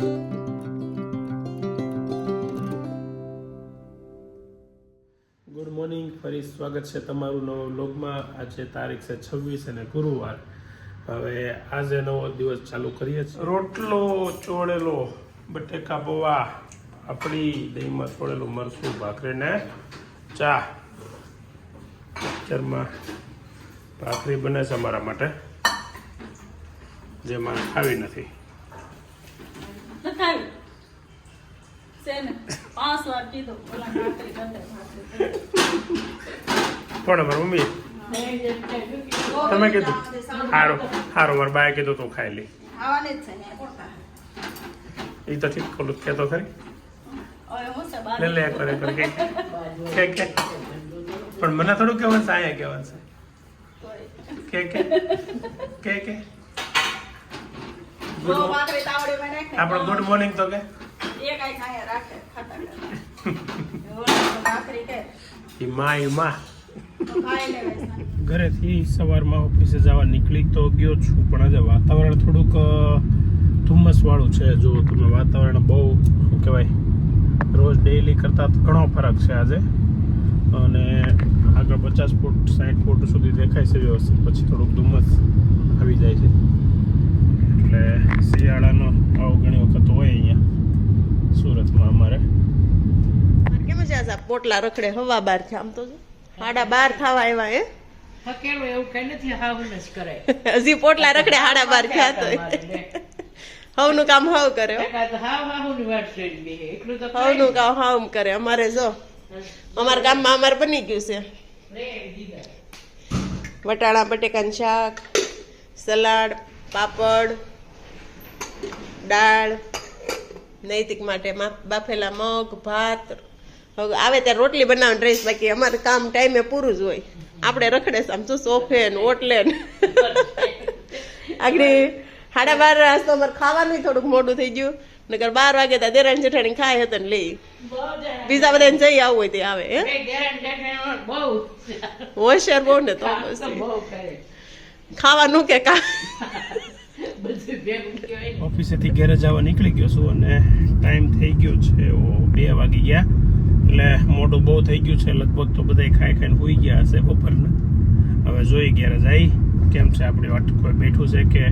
Good morning ફરી સ્વાગત છે તમારું નવો બ્લોગમાં આજે તારીખ છે છવ્વીસ અને ગુરુવાર. હવે આજે નવો દિવસ ચાલુ કરીએ છીએ. રોટલો, ચોળેલો, બટેકા પૌવા, આપણી દહીંમાં છોડેલું મરચું ભાખરીને ચા. પિક્ચરમાં ભાખરી બને છે અમારા માટે. જે મારે ખાવી નથી ખાવી છે ને પાંચ વાર કીધું ઓલા ભાખરી કરે ભાખરી પણ મારી મમ્મી. તમે કીધું? સારું સારું મારા બાએ કીધું તું ખાઈ લી. કોણ? એ તો ઠીક ખોલું કહેતો ખરી. લે લે કરે કરે કે કે પણ મને થોડું કહેવાનું છે અહીંયા કહેવાનું છે. કે કે કે કે. ને આપણો ગુડ મોર્નિંગ તો કે? ઘરેથી સવારમાં ઓફિસે જવા નીકળી તો ગયો છું પણ આજે વાતાવરણ થોડુંક ધુમ્મસવાળું છે. જો તમે વાતાવરણ બહુ શું કહેવાય રોજ ડેઈલી કરતાં ઘણો ફરક છે આજે. અને આગળ પચાસ ફૂટ સાઠ ફૂટ સુધી દેખાય છે વ્યવસ્થિત પછી થોડુંક ધુમ્મસ આવી જાય છે. એટલે શિયાળાનો આવો ઘણી વખત હોય અહીંયા. સુરતમાં અમારે. કેમ છે આ પોટલા રખડે હવા બાર છે? આમ તો હાડા બાર થવા આવ્યા એ હકેલો એવું કઈ નથી હાવું જ કરે હજી પોટલા રખડે હાડા બાર થયા તો. હવનું કામ હાવ કરે હવનું કામ હાવ કરે. અમારે જો અમારા ગામમાં અમારે બની ગયું છે. વટાણા બટેકાનું શાક સલાડ પાપડ દાળ. નૈતિક માટે બાફેલા મગ ભાત હવે આવે ત્યારે રોટલી બનાવવાની રહીશ બાકી. અમારે કામ ટાઈમે પૂરું જ હોય. આપણે રખડે આમ શું સોફે ને ઓટલે ને. આગળ સાડા બાર આજ તો અમારે ખાવાનું થોડુંક મોડું થઈ ગયું. નકર બાર વાગે ત્યાં દેરાણી જેઠાણી ખાય હતા ને લઈ. બીજા બધાને જઈ આવવું હોય તે આવે હે? હોશિયાર બહુ ને તો બહુ ખાવાનું કે કા ઓફિસેથી ઘરે જવા નીકળી ગયો છું અને ટાઈમ થઈ ગયો છે. ઓ બે વાગી ગયા. એટલે મોઢું બહુ થઈ ગયું છે. લગભગ તો બધા ખાઈ ખાઈને હોઈ ગયા હશે બપોરના. હવે જોઈ ઘેરે જાય. કેમ છે આપણે વાટ કોઈ બેઠું છે કે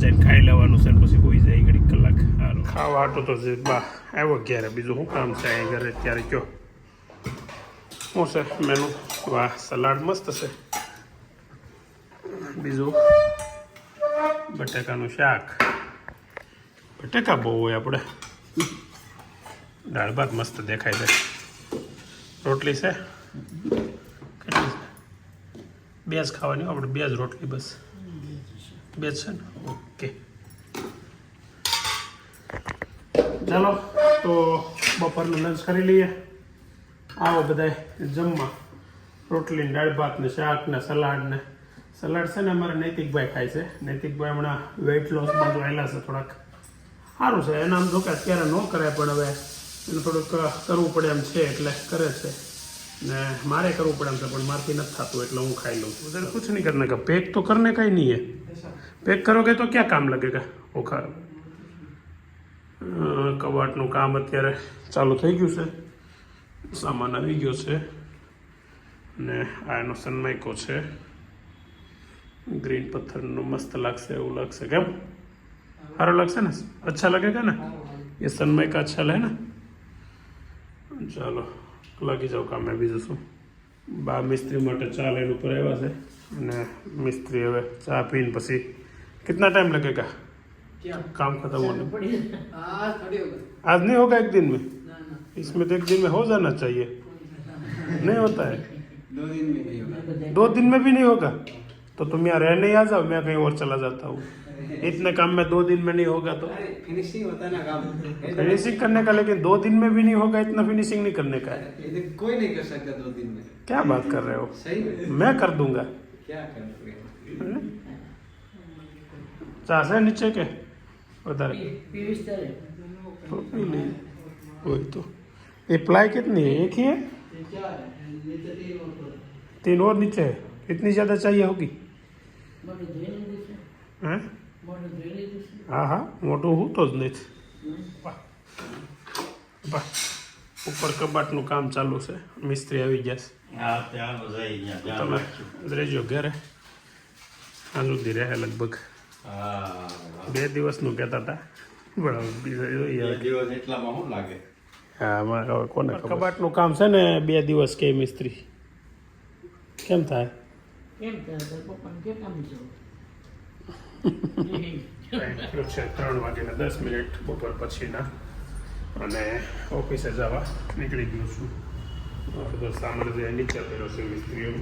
જઈને ખાઈ લેવાનું છે પછી હોઈ જાય ઘડીક કલાક? હારું ખાવા હાટું તો જે બા આવ્યો ઘેરે બીજું શું કામ છે અહીં ઘરે ત્યારે કયો? શું છે? મેનુ વાહ સલાડ મસ્ત છે. બીજું? બટાકાનું શાક. બટાકા બહુ હોય આપણે. દાળ ભાત મસ્ત દેખાય છે. રોટલી છે? બે જ ખાવાની આપણે બે જ રોટલી બસ. બે છે ને? ઓકે. ચાલો, તો બપોરનું લંચ કરી લઈએ. આવો બધાય જમવા. રોટલી દાળ ભાત ને શાક ને સલાડ ને સલાડ છે ને અમારે નૈતિકભાઈ ખાય છે. નૈતિકભાઈ હમણાં વેઇટ લોસમાં પણ જોયેલા છે થોડાક. સારું છે, એના આમ જો કે અત્યારે ન કરાય, પણ હવે એને થોડુંક કરવું પડે એમ છે એટલે કરે છે. ને મારે કરવું પડે એમ છે, પણ મારથી નથી થતું એટલે હું ખાઈ લઉં. છું ઉધર કુછ નહીં કરને કે પેક તો કરને કાંઈ નહીં હે પેક કરોગે તો ક્યાં કામ લાગે કે? ઓખા કબાટનું કામ અત્યારે ચાલુ થઈ ગયું છે. સામાન આવી ગયો છે. ને આ એનો સન્માઈકો છે. ગ્રીન પથ્થરનું મસ્ત લાગશે એવું લાગશે કેમ સારું લાગશે ને અચ્છા लगेगा ना ये सनमाई का अच्छा है ना ચાલો લાગી જાવ કામે બીજું શું બા મિસ્ત્રી માટે ચા લઈને ઉપર આવ્યા છે અને મિસ્ત્રી હવે ચા પીને પછી कितना टाइम लगेगा काम खत्म होने में? आज नहीं होगा एक दिन में इसमें तो एक दिन में हो जाना चाहिए नहीं होता है दो दिन में नहीं होगा दो दिन में भी नहीं होगा तो तुम यहाँ रहने आ जाओ मैं कहीं और चला जाता हूँ। इतने काम में दो दिन में नहीं होगा तो। फिनिशिंग होता ना काम। फिनिशिंग करने का लेकिन दो दिन में भी नहीं होगा इतना फिनिशिंग नहीं करने का है। तो कोई नहीं कर सकता दो दिन में। क्या बात कर रहे हो? सही मैं। कर दूँगा। क्या कर हम्म। नीचे के? उधर वही तो। अप्लाई कितनी है? एक ही है? तीन और नीचे है। इतनी ज़्यादा चाहिए होगी? છે? હા? હા મોટું હું તો જ નથી બા ઉપર કબાટનું કામ ચાલુ છે. મિસ્ત્રી આવી ગયા હા તમે રહેજો ઘરે. આ સુધી રહે લગભગ. હા. બે દિવસનું કહેતા હતા. હા મારે કોને કબાટનું કામ છે ને બે દિવસ કે મિસ્ત્રી? કેમ થાય? કેમ કરે? તારા પપ્પાને ટાઈમ થયો છે ત્રણ વાગ્યાના દસ મિનિટ બપોર પછીના. અને ઓફિસે જવા નીકળી ગયો છું. બધો સામાન જે નીચે પેલો છે મિસ્ત્રીઓ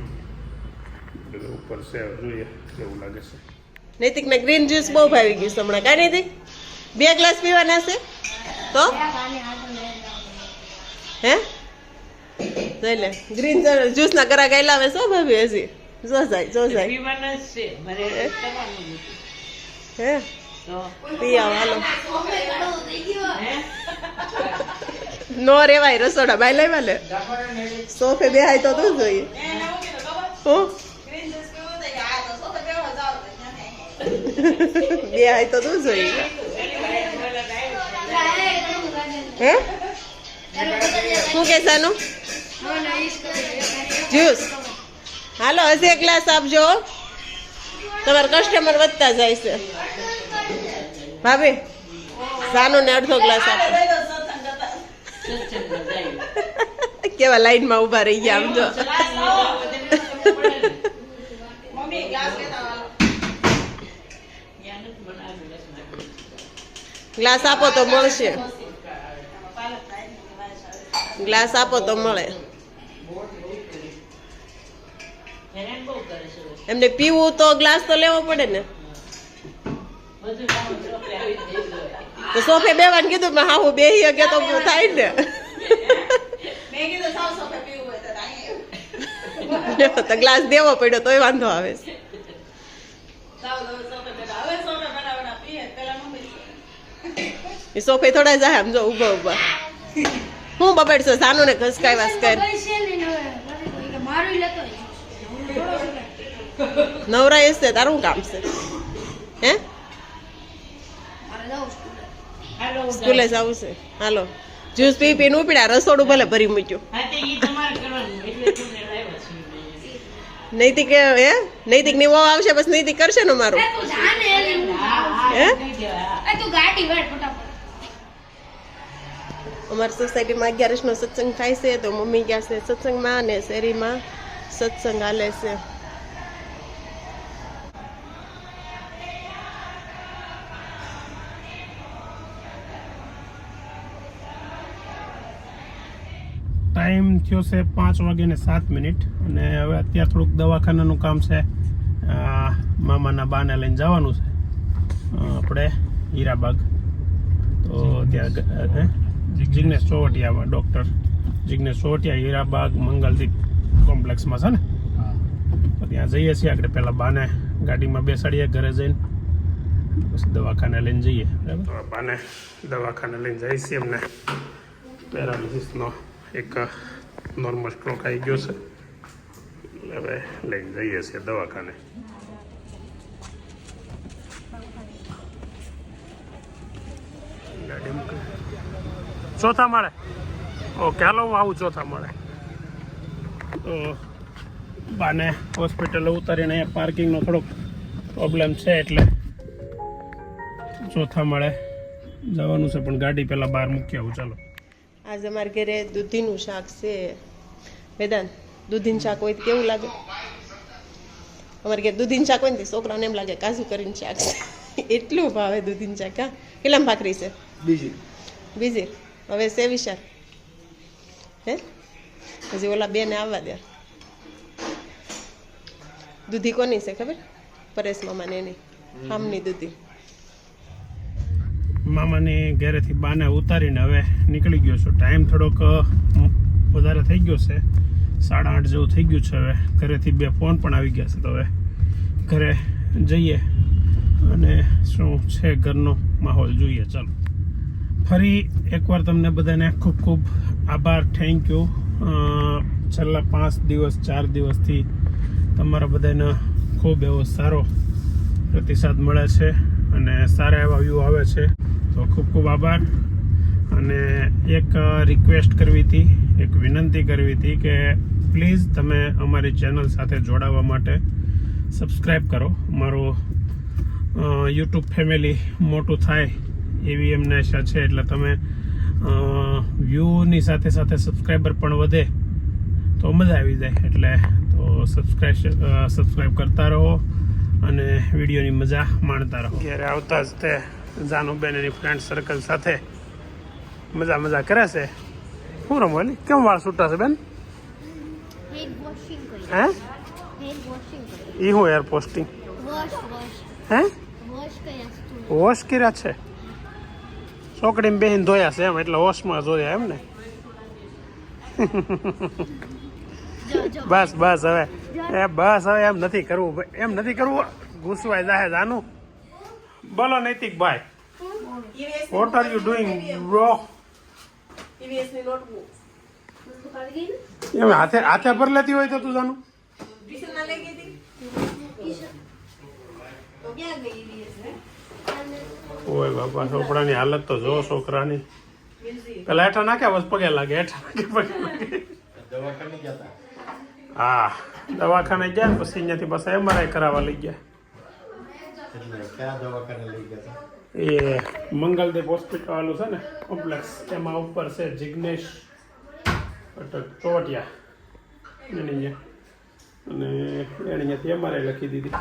બધું ઉપર છે જોઈએ કેવું લાગે છે. નૈતિકને ગ્રીન જ્યુસ બહુ ભાવી ગયું છે હમણાં. કાંઈ નૈતિક બે ગ્લાસ પીવાના છે? તો? હે? જોઈ લે. ગ્રીન જ્યુસ ના કરા ગાયલા આવે શું ભાભી હજી. જો જાય જો જાય પીવાના જ છે મારે કરવાનું નથી. હે તો હાલો નો રેવાય રસોડા બાય લેવા લે સોફે બેહાય તો તું જોઈએ હું બેહાય તો તું જોઈએ હે શું કે સાનું જ્યુસ હાલો, હજી ગ્લાસ આપજો તમારા કસ્ટમર વધતા જાય છે ભાભી સાનો ને અડધો ગ્લાસ આપો. કેવા લાઈનમાં ઊભા રહી ગયા આમ જો ગ્લાસ આપો તો મળશે. ગ્લાસ આપો તો મળે એમને પીવું તો ગ્લાસ તો લેવો પડે ને. તો સોફે બેવાનું કીધું મેં હાહુ બે અગે તો થાય ને. મેં કીધું સાવ સોફે પીવું હોય તો તો ગ્લાસ દેવો પડ્યો તોય વાંધો આવે છે. એ સોફે થોડા જાય આમ જો ઊભા ઊભા હું બબડશો? સાનું ને ઘસકાઈ વાસકાઈ નવરા હશે તારું કામ છે હે સ્કૂલે જવું છે હાલો જ્યુસ પી પીને ઉપડ્યા રસોડું ભલે ભરી મૂક્યું. નૈતિક હે નૈતિકની વહુ આવશે બસ નૈતિક કરશે ને મારું હા. અમારી સોસાયટીમાં અગિયારસ નો સત્સંગ થાય છે તો મમ્મી ગયા છે સત્સંગમાં અને શેરીમાં સત્સંગ હાલે છે ટાઈમ થયો છે પાંચ વાગ્યાને સાત મિનિટ અને હવે અત્યારે થોડુંક દવાખાનાનું કામ છે. મામાના બાને લઈને જવાનું છે. આપણે હીરાબાગ. તો ત્યાં જિગ્નેશ ચોવટિયામાં ડૉક્ટર. જિગ્નેશ ચોવટિયા હીરાબાગ મંગલદીપ કોમ્પ્લેક્સમાં છે ને? તો ત્યાં જઈએ છીએ આપણે પહેલાં બાને ગાડીમાં બેસાડીએ ઘરે જઈને. પછી દવાખાને લઈને જઈએ. બરાબર? બાને દવાખાને લઈને જઈએ છીએ એમને પેરાલિસિસનો એક નોર્મલ સ્ટ્રોક આવી ગયો છે. હવે લઈને જઈએ છીએ દવાખાને. ચોથા માળે. ઓકે, હાલો, હું આવું ચોથા માળે. તો બાને હોસ્પિટલે ઉતારીને અહીંયા પાર્કિંગનો થોડોક પ્રોબ્લેમ છે એટલે ચોથા માળે જવાનું છે, પણ ગાડી પહેલાં બહાર મૂકી આવું. ચાલો. આજે અમારા ઘરે દૂધીનું શાક છે. વેદાંત દૂધીનું શાક હોય તો કેવું લાગે? અમારે ઘરે દૂધીનું શાક હોય ને છોકરાને એમ લાગે કાજુ કરીને શાક છે. એટલું ભાવે દૂધીનું શાક હા. કેટલામાં ભાખરી છે? બીજી. બીજી. હવે સેવી શાક. હે? હજી ઓલા બેને આવવા દે. દૂધી કોની છે ખબર? પરેશ મામાને એની. હામની દૂધી. મામાની ઘરેથી બાને ઉતારીને હવે નીકળી ગયો છું. ટાઈમ થોડોક વધારે થઈ ગયો છે. સાડા આઠ જેવું થઈ ગયું છે હવે. ઘરેથી બે ફોન પણ આવી ગયા છે તો હવે ઘરે જઈએ. અને શું છે ઘરનો માહોલ જોઈએ. ચાલો. ફરી એકવાર તમને બધાને ખૂબ ખૂબ આભાર. થેન્ક યુ છેલ્લા પાંચ દિવસ, ચાર દિવસથી તમારા બધાને ખૂબ એવો સારો પ્રતિસાદ મળે છે અને સારા એવા વ્યૂ આવે છે. તો ખૂબ ખૂબ આભાર. અને એક રિક્વેસ્ટ કરવી હતી, એક વિનંતી કરવી હતી કે પ્લીઝ તમે અમારી ચેનલ સાથે જોડાવા માટે સબસ્ક્રાઈબ કરો. મારું યુટ્યુબ ફેમિલી મોટું થાય એવી એમને આશા છે, એટલે તમે વ્યૂની સાથે સાથે સબસ્ક્રાઈબર પણ વધે તો મજા આવી જાય. એટલે તો સબસ્ક્રાઈબ સબસ્ક્રાઈબ કરતા રહો અને વિડીયોની મજા માણતા રહો. ઘેરે આવતા જ તે. જાનુબેન એની ફ્રેન્ડ સર્કલ સાથે મજા મજા કરે છે? શું રમવાની કેમ વાળ છૂટા છે બેન? હે? એ હું એર પોસ્ટિંગ હે? વોશ કર્યા છે ચોકડીમાં બેહીને ધોયા છે એમ એટલે વોશમાં જોયા એમ ને બસ બસ હવે. એ બસ હવે એમ નથી કરવું. એમ નથી કરવું. ગુસવાય જાહે જાનું બોલો નૈતિક ભાઈ what are you doing bro એમ હાથે હાથે પર લેતી હોય તો તું જાનું. ઓય બાપા છોકરાની હાલત તો જો છોકરાની. પેલા હેઠા નાખ્યા બસ પગે લાગે હેઠા નાખે પગે લાગે. દવાખાને હા દવાખાને ગયા પછી અહીંયાથી બસ એમઆરઆઈ કરાવવા લઈ ગયા. એટલે કયા દવાખાને લઈ ગયા હતા? એ મંગલદેવ હોસ્પિટલ વાળું છે ને કોમ્પ્લેક્સ એમાં ઉપર છે જિગ્નેશ ચોટિયા એની અહીંયા. અને એણે અહીંયાથી એમઆરઆઈ લખી દીધી.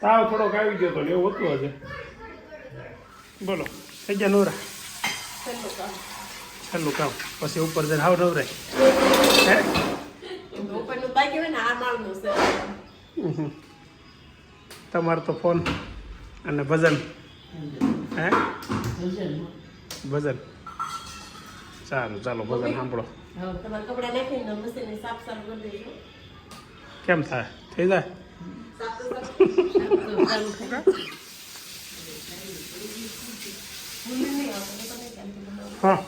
તાવ થોડોક આવી ગયો હતો ને એવું હતું હજે. બોલો થઈ ગયા નવરા? છેલ્લું કામ. પછી ઉપર જઈને હાવ નવરાય. હે? તમારો તો ફોન અને ભજન. હે? ભજન. સારું ચાલો ભજન સાંભળો. કેમ થાય? થઈ જાય? હા.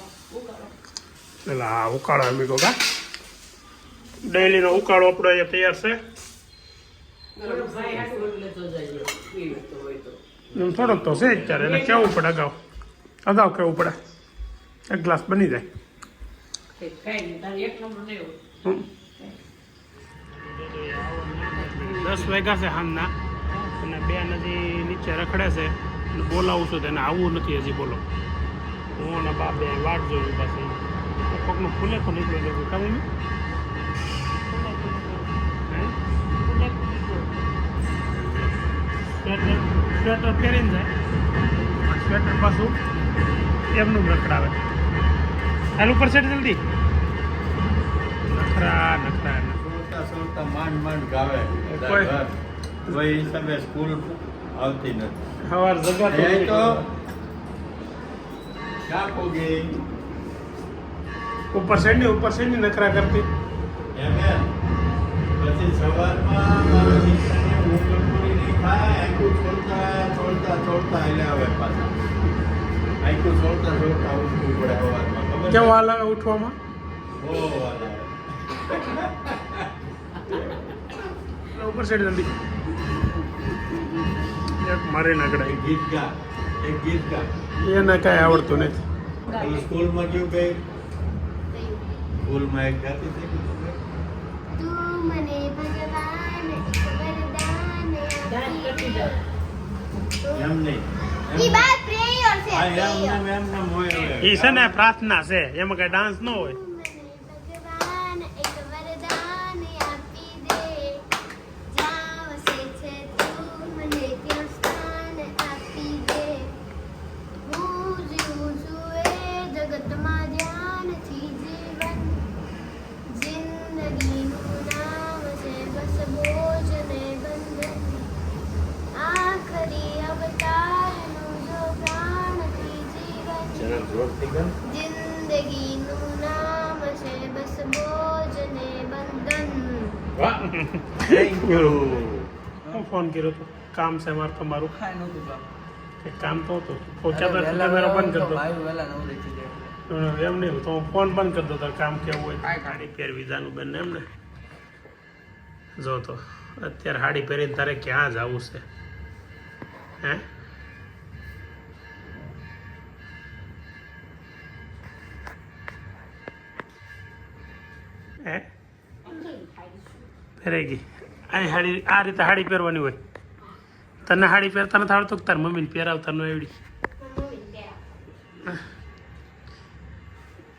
પેલા હા ઉકાળો એમ કહો કા? ડેલીનો ઉકાળો આપણો અહીંયા તૈયાર છે. થોડોક તો છે અત્યારે એને કેવું પડે અગાઉ? અગાઉ કેવું પડે? એક ગ્લાસ બની જાય. નહીં. દસ વાગ્યા છે સાંજના અને બે નદી નીચે રખડે છે. બોલાવું છું તેને આવવું નથી હજી બોલો. હું અને બાપે બે વાટ જોયું પાસે કોકનું ફૂલે તો નીકળે છે સ્વેટર સ્વેટર પહેરીને જાય. સ્વેટર પાછું એમનું રખડાવે હાલ ઉપર સેટ જલ્દી. નખરા નખરા સોળતા માંડ માંડ ગાવે. કોઈ-. કોઈ હિસાબે સ્કૂલ આવતી નથી. સવાર જગા તો ક્યાં પોગી? ઉપર સેન્ડી ઉપર સેન્ડી નખરા કરતી. એમ. પછી સવારમાં મારા થાય આખું છોડતા છોડતા છોડતા એટલે આવે પાછા આખું છોડતા છોડતા ઉઠવું પડે હાલ આવે ઉઠવામાં? બહુ વાર આવે. ઉપર સાઈડ જલ્દી. એક મારી નકડાય ગીત ગા. એક ગીત ગા. એને કાંઈ આવડતું નથી. સ્કૂલમાં કેવું કઈ સ્કૂલમાં એક ગાતી હતી તું મને ભગવાન એમ નહીં ઈ એમ. ને એમ ને મોય હવે. એ છે ને પ્રાર્થના છે એમાં કઈ ડાન્સ ન હોય હું. ફોન કર્યો તો કામ છે મારે તમારું. હા કામ. તો હતું. પહોંચ્યા તો એટલે બંધ કરી દો. એમ નહીં તો ફોન બંધ કરી દો તાર કામ કેવું હોય કાંઈ ગાડી પહેરવી જાનું બેન એમ ને જો તો અત્યારે હાડી પહેરીને તારે ક્યાં જવું છે? હે? ફેરાઈ ગઈ? આ હાડી, આ રીતે હાડી પહેરવાની હોય. તને હાડી પહેરતા નથી આવડતું તાર મમ્મીને પહેરાવતા ન આવડી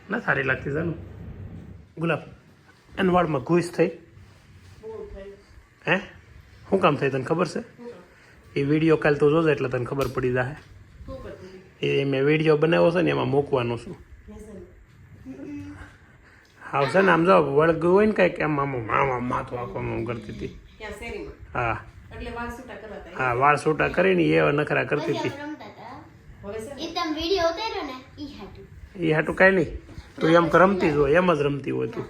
ના સારી લાગતી જાનું ગુલાબ, એન વાળમાં ઘૂસ થઈ. હે? શું કામ થઈ તને ખબર છે? એ વીડિયો કાલ તો જોજે એટલે તને ખબર પડી જાય એ મેં વીડિયો બનાવ્યો છે ને, એમાં મૂકવાનો છું. આવશે ને, આમ જો, વળગ હોય ને કંઈક, એમ આમ આમ આમ માથું આખો આમ કરતી હતી. હા. હા વાળ છૂટા કરીને એ નખરા કરતી હતી. એ તમે વીડિયો ઈ હાટું. કાંઈ નહીં. તું એમ રમતી જ હોય એમ જ રમતી હોય તું.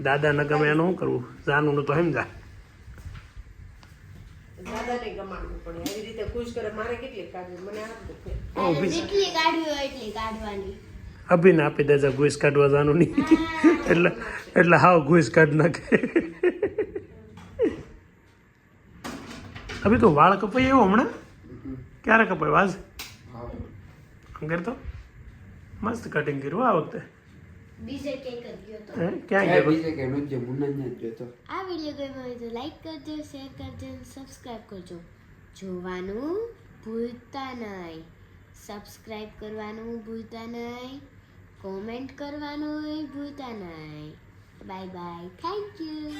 દાદા દાદાને ગમે ને ગમે એનું શું કરવું? જાનું તો સમજા દાદાને ગમાડવું પડે. એવી રીતે ખુશ કરે. મારે કેટલી કાઢવી? મને આપ દુખે. જેટલી કાઢવી હોય એટલી કાઢવાની અભિને આપી દેજે ઘૂસ કાઢવા જાનું નહીં. એટલે એટલે હાવ ઘૂસ કાઢ નાખે. અભી તો વાળ કપાઈ એવો હમણાં? ક્યારે કપાય વાજ અંગર તો. મસ્ત કટિંગ કર્યું આ વખતે. બીજે ક્યાં ગયો? આ વીડિયો ગમ્યો હોય તો લાઈક કરજો શેર કરજો સબસ્ક્રાઇબ કરજો. જોવાનું ભૂલતા નહીં. સબસ્ક્રાઇબ કરવાનું ભૂલતા નહીં. કોમેન્ટ કરવાનું ભૂલતા નહીં. Bye bye. Thank you.